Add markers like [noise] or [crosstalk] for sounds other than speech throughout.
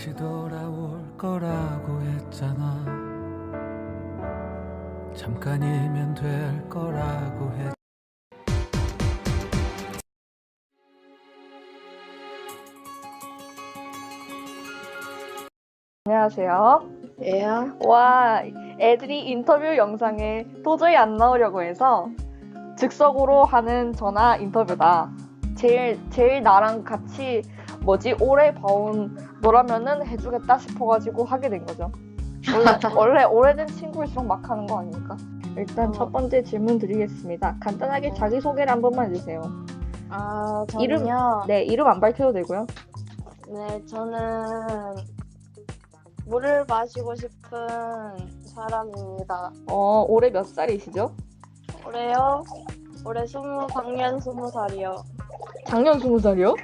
다시 돌아올 거라고 했잖아 잠깐이면 될 거라고 했 안녕하세요. 예요? 와, 애들이 인터뷰 영상에 도저히 안 나오려고 해서 즉석으로 하는 전화 인터뷰다. 제일, 제일 나랑 같이 뭐지, 오래 봐온 너라면은 해주겠다 싶어가지고 하게 된 거죠. 원래, [laughs] 원래 오래된 친구일수록 막 하는 거 아닙니까? 일단 어. 첫 번째 질문 드리겠습니다. 간단하게 자기 소개를 한 번만 해주세요. 아, 이름- 저는요. 네, 이름 안 밝혀도 되고요. 네, 저는 물을 마시고 싶은 사람입니다. 어, 올해 몇 살이시죠? 올해요? 올해 스무, 작년 스무 살이요. 작년 스무 살이요?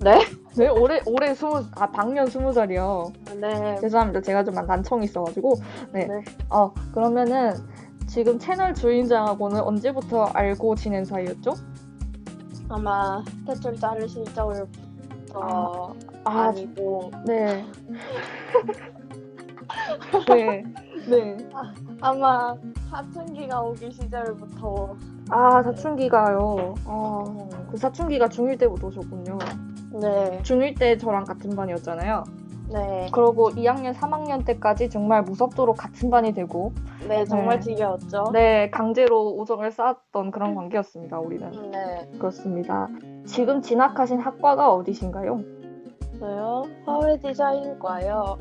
네? 네, 올해 올해 스무 아 방년 스무 살이요. 네. 죄송합니다. 제가 좀 난청이 있어가지고. 네. 네. 어 그러면은 지금 채널 주인장하고는 언제부터 알고 지낸 사이였죠? 아마 대출 자르실 적부터 아, 아, 니고 [laughs] 네. 네. 네. 아 마 사춘기가 오기 시절부터 아 사춘기가요. 아그 사춘기가 중1 때부터 오셨군요. 네, 중1 때 저랑 같은 반이었잖아요. 네, 그러고 2학년, 3학년 때까지 정말 무섭도록 같은 반이 되고, 네 정말 네. 지겨웠죠. 네 강제로 우정을 쌓았던 그런 관계였습니다. 우리는. 네, 그렇습니다. 지금 진학하신 학과가 어디신가요? 저요 사회 디자인과요.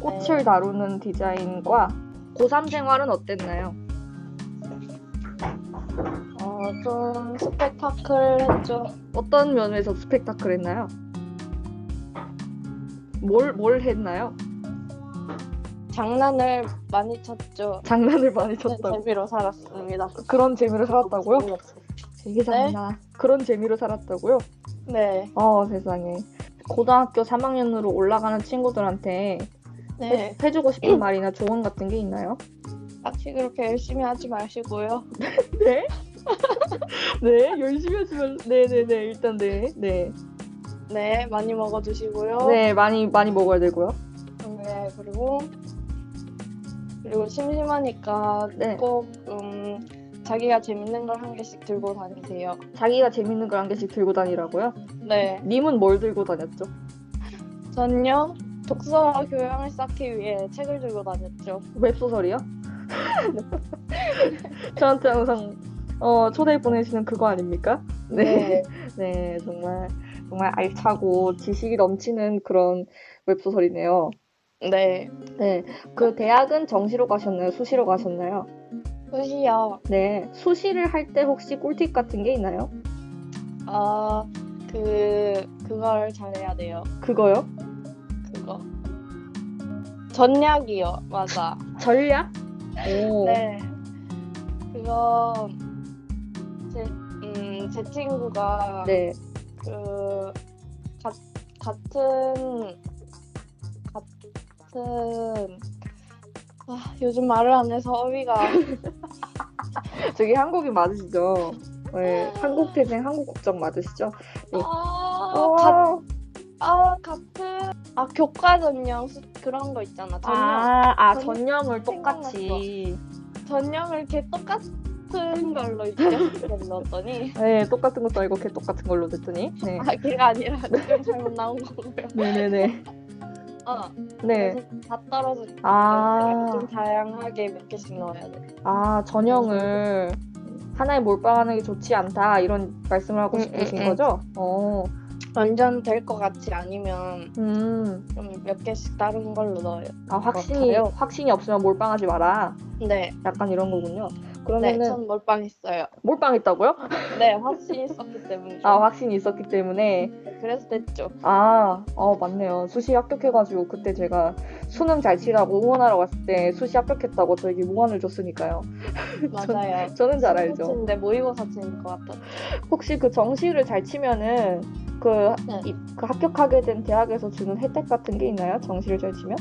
꽃을 네. 다루는 디자인과 고3 생활은 어땠나요? 어, 좀 스펙타클했죠. 어떤 면에서 스펙타클했나요? 뭘, 뭘 했나요? 장난을 많이 쳤죠. 장난을 많이 네, 쳤다고. 재미로 살았습니다. 그런 재미로 살았다고요? 되게 잘한다. 그런 재미로 살았다고요? 네, 어, 세상에. 고등학교 3학년으로 올라가는 친구들한테 네. 해, 해주고 싶은 말이나 조언 같은 게 있나요? 딱히 그렇게 열심히 하지 마시고요. [laughs] 네? 네, 열심히 하시면, 네네네, 일단 네, 네. 네, 많이 먹어주시고요. 네, 많이, 많이 먹어야 되고요. 네, 그리고 그리고 심심하니까 네. 꼭 음, 자기가 재밌는 걸 한 개씩 들고 다니세요. 자기가 재밌는 걸 한 개씩 들고 다니라고요? 네, 님은 뭘 들고 다녔죠? [laughs] 전요 독서와 교양을 쌓기 위해 책을 들고 다녔죠. 웹소설이요? [laughs] 저한테 항상 어, 초대 보내시는 그거 아닙니까? 네. [laughs] 네, 정말 정말 알차고 지식이 넘치는 그런 웹소설이네요. 네, 네, 그 대학은 정시로 가셨나요? 수시로 가셨나요? 수시요. 네, 수시를 할 때 혹시 꿀팁 같은 게 있나요? 아, 그 그걸 잘해야 돼요. 그거요? 그거. 전략이요. 맞아. 전략? 오, 네. 그거 제, 음, 제 친구가 네, 그 가, 같은 같은 아, 요즘 말을 안 해서 어휘가 저기 한국인 맞으시죠? 네, 한국 태생 한국 국적 맞으시죠? 네. 아, 어, 가, 아 같은 아 교과 전형 수- 그런 거 있잖아. 전형 아, 아 전- 전형을 똑같이. 전형을 이렇게 똑같은 걸로 이렇게 넣었더니 네, 똑같은 것도 아니고 걔 똑같은 걸로 됐더니. 네. 아 걔가 아니라 지금 잘못 나온 거고요. 네네네. 어, 네. 다 떨어져. 아. 좀 다양하게 몇 개씩 넣어야 돼. 아, 전형을 하나에 몰빵하는 게 좋지 않다 이런 말씀을 하고 음, 싶으신 음, 음. 거죠? 어, 완전 될 것 같이 아니면 음, 좀 몇 개씩 다른 걸로 넣어요. 아 확신이 같아요. 확신이 없으면 몰빵하지 마라. 네, 약간 이런 거군요. 네, 그러면은 전 몰빵했어요. 몰빵했다고요? [laughs] 네, 확신이 있었기 때문에. 아 확신이 있었기 때문에 네, 그래서 됐죠. 아, 어 맞네요. 수시 합격해가지고 그때 제가 수능 잘 치라고 응원하러 갔을 때 수시 합격했다고 저에게 무관을 줬으니까요. [laughs] 맞아요. 저는 잘 알죠. 근데 모의고사 치는 것 같아. 혹시 그 정시를 잘 치면은 그, 네. 이- 그 합격하게 된 대학에서 주는 혜택 같은 게 있나요? 정시를 잘 치면?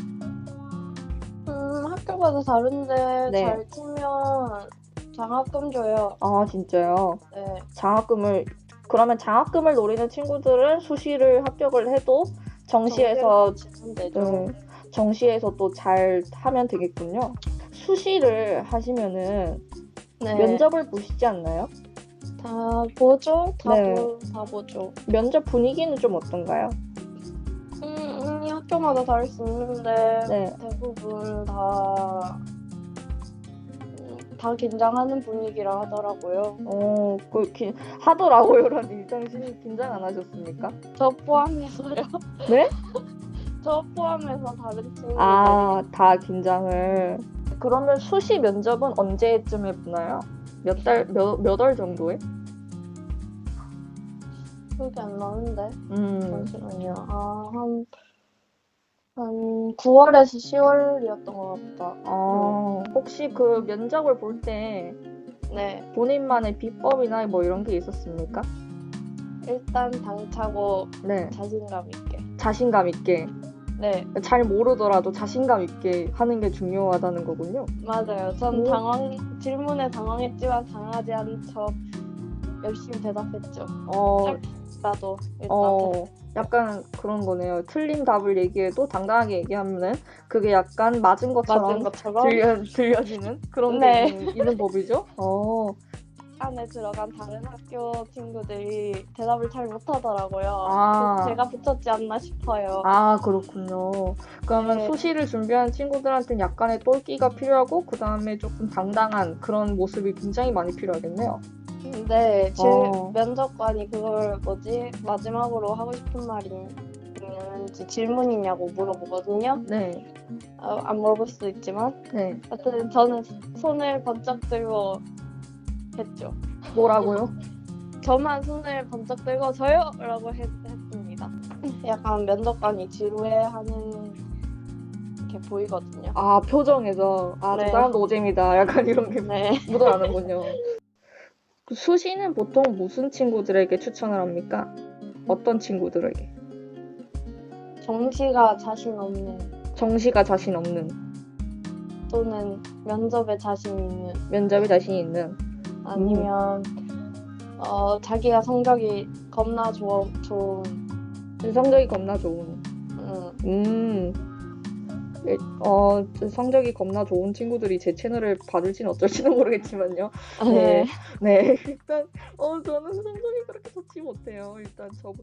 음, 학교마다 다른데 네. 잘 치면 장학금 줘요. 아 진짜요? 네, 장학금을 그러면 장학금을 노리는 친구들은 수시를 합격을 해도 정시에서. 네, 정시에서 또 잘 하면 되겠군요. 수시를 하시면은 네. 면접을 보시지 않나요? 다 보죠. 다, 네. 보, 다 보죠. 면접 분위기는 좀 어떤가요? 음, 음, 이 학교마다 다를 수 있는데 네. 대부분 다, 음, 다 긴장하는 분위기라 하더라고요. 어, 그 기, 하더라고요라는 일상 씨 긴장 안 하셨습니까? 저 포함해서요. 네? [laughs] 저 포함해서 다른 친구들. 아, 다 긴장을. 그러면 수시 면접은 언제쯤에 보나요? 몇 달, 몇, 몇 월 정도에? 기억이 안 나는데. 음, 잠시만요. 아, 한, 한 9월에서 10월이었던 것 같다. 어, 혹시 그 면접을 볼 때 네. 본인만의 비법이나 뭐 이런 게 있었습니까? 일단 당차고 네. 자신감 있게. 자신감 있게. 네, 잘 모르더라도 자신감 있게 하는 게 중요하다는 거군요. 맞아요. 전 오. 당황, 질문에 당황했지만 당하지 척 열심히 대답했죠. 어, 나도 일단. 어, 약간 그런 거네요. 틀린 답을 얘기해도 당당하게 얘기하면은 그게 약간 맞은 것처럼 맞은 것처럼 들려, 들려지는 그런 네. 게 있는, 있는 법이죠. 어, 안에 들어간 다른 학교 친구들이 대답을 잘 못하더라고요. 아. 제가 붙었지 않나 싶어요. 아, 그렇군요. 그러면 네. 수시를 준비한 친구들한테는 약간의 똘끼가 필요하고, 그 다음에 조금 당당한 그런 모습이 굉장히 많이 필요하겠네요. 네, 제 어. 면접관이 그걸 뭐지 마지막으로 하고 싶은 말이 있는지 질문이냐고 물어보거든요. 네, 어, 안 물어볼 수도 있지만 네. 하여튼 저는 손을 번쩍 들고 했죠. 뭐라고요? [laughs] 저만 손을 번쩍 들고 저요! 라고 했, 했습니다. 약간 면접관이 지루해하는 게 보이거든요. 아, 표정에서, 아, 저 네. 사람 노잼이다. 약간 이런 게 네. 묻어나는군요. 그 수시는 보통 무슨 친구들에게 추천을 합니까? 어떤 친구들에게? 정시가 자신 없는 정시가 자신 없는, 또는 면접에 자신 있는 면접에 자신 있는. 아니면 어, 자기가 성적이 겁나 좋아, 좋은 성적이 겁나 좋은. 음, 음. 일- 어, 성적이 겁나 좋은 친구들이 제 채널을 받을지는 어쩔지는 [laughs] 모르겠지만요. 네. 네. [laughs] 일단, 어, 저는 성적이 그렇게 좋지 못해요. 일단 저